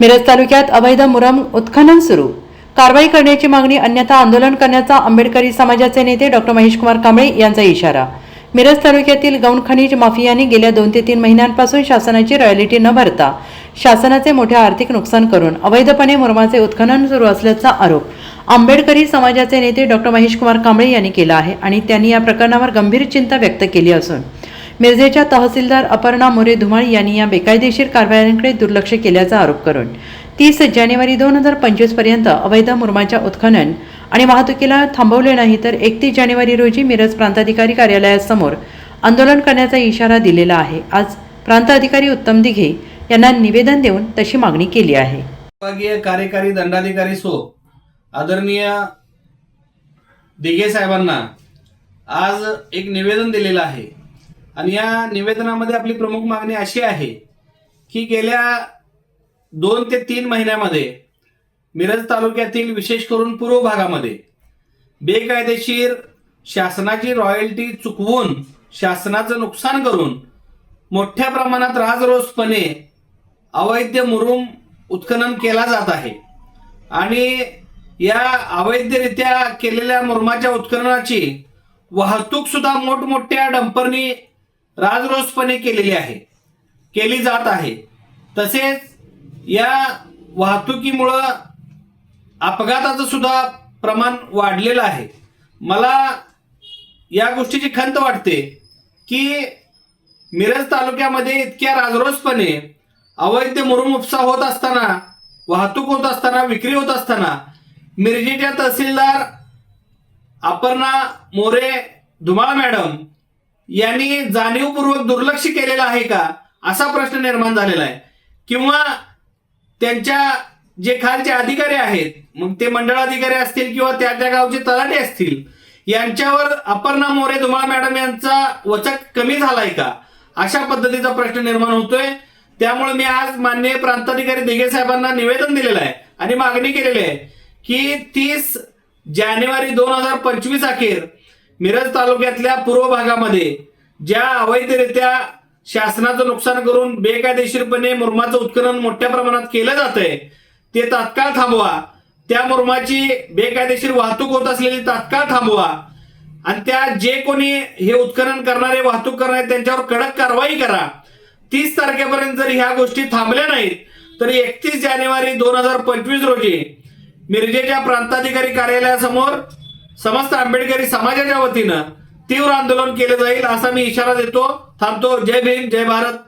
मिरज तालुक्यात अवैध मुरम उत्खनन सुरू. कारवाई करण्याची मागणी अन्यथा आंदोलन करण्याचा आंबेडकरी समाजाचे नेते डॉक्टर महेशकुमार कांबळे यांचा इशारा. मिरज तालुक्यातील गौण खनिज माफियांनी गेल्या दोन ते तीन महिन्यांपासून शासनाची रॉयलिटी न भरता शासनाचे मोठे आर्थिक नुकसान करून अवैधपणे मुरमाचे उत्खनन सुरू असल्याचा आरोप आंबेडकरी समाजाचे नेते डॉक्टर महेशकुमार कांबळे यांनी केला आहे आणि त्यांनी या प्रकरणावर गंभीर चिंता व्यक्त केली असून मिरजेच्या तहसीलदार अपर्णा मोरे धुमाळ यांनी या बेकायदेशीर कारवायांकडे दुर्लक्ष केल्याचा आरोप करून तीस जानेवारी दोन हजार पंचवीसपर्यंत अवैध मुरमाच्या उत्खनन आणि वाहतुकीला थांबवले नाही तर एकतीस जानेवारी रोजी मिरज प्रांताधिकारी कार्यालयासमोर आंदोलन करण्याचा इशारा दिलेला आहे. आज प्रांत अधिकारी उत्तम दिघे यांना निवेदन देऊन तशी मागणी केली आहे. विभागीय कार्यकारी दंडाधिकारी सो आदरणीय दिघे साहेबांना आज एक निवेदन दिलेलं आहे. आणि या निवेदनामध्ये आपली प्रमुख मागणी अशी आहे की गेल्या दोन ते तीन महिन्यामध्ये मिरज तालुक्यातील विशेष करून पूर्व भागामध्ये बेकायदेशीर शासनाची रॉयल्टी चुकवून शासनाचं नुकसान करून मोठ्या प्रमाणात राजरोसपणे अवैध मुरुम उत्खनन केला जात आहे. आणि या अवैधरित्या केलेल्या मुरुमाच्या उत्खननाची वाहतूक सुद्धा मोठमोठ्या डंपरनी राजरोसपणे केलेली आहे. केली जात आहे. तसेच या वाहतुकीमुळं अपघाताचं सुद्धा प्रमाण वाढलेलं आहे. मला या गोष्टीची खंत वाटते की मिरज तालुक्यामध्ये इतक्या राजरोसपणे अवैध मुरुम उपसा होत असताना वाहतूक होत असताना विक्री होत असताना मिरजेच्या तहसीलदार अपर्णा मोरे धुमाळ मॅडम यांनी जाणीवपूर्वक दुर्लक्ष केलेलं आहे का? असा प्रश्न निर्माण झालेला आहे. किंवा त्यांच्या जे खालचे अधिकारी आहेत मग ते मंडळ अधिकारी असतील किंवा त्या त्या गावचे तलाटे असतील यांच्यावर अपर्णा मोरे धुमाळ मॅडम यांचा वचक कमी झालाय का? अशा पद्धतीचा प्रश्न निर्माण होतोय. त्यामुळे मी आज माननीय प्रांताधिकारी दिघे साहेबांना निवेदन दिलेलं आहे आणि मागणी केलेली आहे की तीस जानेवारी दोन हजार पंचवीस अखेर मिरज तालुक्यातल्या पूर्व भागामध्ये ज्या अवैधरित्या शासनाचं नुकसान करून बेकायदेशीरपणे मुरमाचं उत्खनन मोठ्या प्रमाणात केलं जातंय ते तात्काळ थांबवा. त्या मुरमाची बेकायदेशीर वाहतूक होत असलेली तात्काळ थांबवा. आणि त्या जे कोणी हे उत्खनन करणारे वाहतूक करणारे त्यांच्यावर कडक कारवाई करा. तीस तारखेपर्यंत जर ह्या गोष्टी थांबल्या नाहीत तर एकतीस जानेवारी दोन हजार पंचवीस रोजी मिरजेच्या प्रांताधिकारी कार्यालयासमोर समस्त आंबेडकरी समाजाच्या वतीनं तीव्र आंदोलन केलं जाईल असा मी इशारा देतो. थांबतो. जय भीम जय भारत.